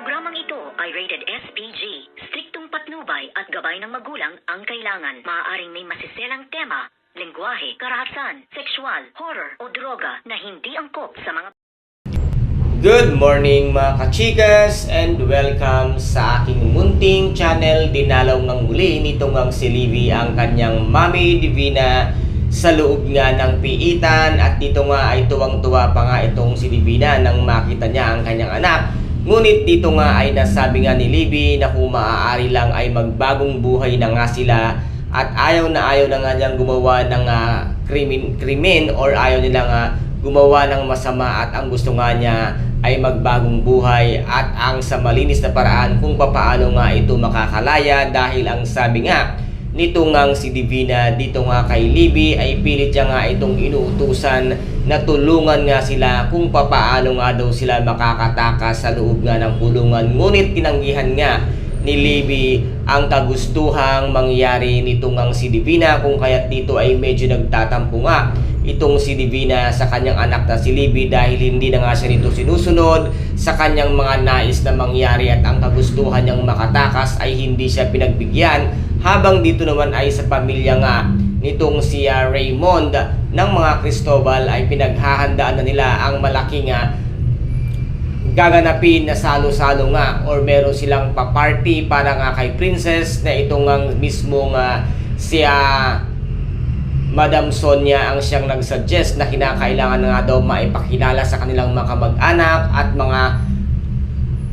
Programang ito ay rated SPG. Striktong patnubay at gabay ng magulang ang kailangan. Maaaring may masiselang tema, lengguwahe, karahasan, sexual, horror o droga na hindi angkop sa mga Good morning mga kachikas and welcome sa aking munting channel. Dinalaw ng muli nitong ang si Livy ang kanyang Mami Divina sa loob nga ng piitan at dito nga ay tuwang-tuwa pa nga itong si Divina nang makita niya ang kanyang anak. Ngunit dito nga ay nasabi nga ni Libby na kung maaari lang ay magbagong buhay na nga sila at ayaw na ayaw na nga niyang gumawa ng ah, krimen, krimen or ayaw nila nga gumawa ng masama at ang gusto nga niya ay magbagong buhay at ang sa malinis na paraan kung papaano nga ito makakalaya dahil ang sabi nga nito ngang si Divina dito nga kay Libby ay pilit niya nga itong inuutusan. Na tulungan nga sila kung papaano nga daw sila makakatakas sa loob nga ng kulungan. Ngunit tinanggihan nga ni Libby ang kagustuhang mangyari nito ngang si Divina kung kaya't dito ay medyo nagtatampo nga itong si Divina sa kanyang anak na si Libby dahil hindi na nga siya nito sinusunod sa kanyang mga nais na mangyari at ang kagustuhan niyang makatakas ay hindi siya pinagbigyan habang dito naman ay sa pamilya nga nitong si ah, Raymond ng mga Cristobal ay pinaghahandaan na nila ang malaking nga gaganapin na salo-salo nga or meron silang pa-party para nga kay Princess na itong ang mismong uh, siya Madam Sonia ang siyang nagsuggest na kinakailangan na nga daw maipakilala sa kanilang mga kamag-anak at mga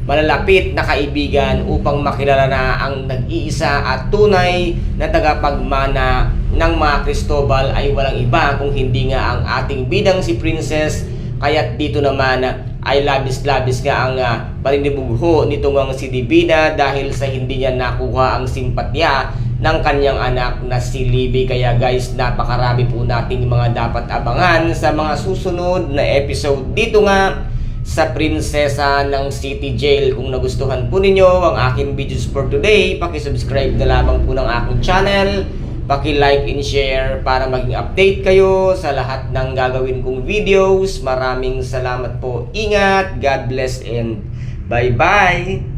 malalapit na kaibigan upang makilala na ang nag-iisa at tunay na tagapagmana ng mga Cristobal ay walang iba kung hindi nga ang ating bidang si Princess kaya't dito naman ay labis-labis nga ang uh, paninibugho nitong ang si Divina dahil sa hindi niya nakuha ang simpatya ng kanyang anak na si Libby. Kaya guys, napakarami po nating mga dapat abangan sa mga susunod na episode dito nga sa Prinsesa ng City Jail. Kung nagustuhan po ninyo ang aking videos for today, pakisubscribe na lamang po ng aking channel. Paki-like and share para maging update kayo sa lahat ng gagawin kong videos. Maraming salamat po. Ingat, God bless and bye-bye!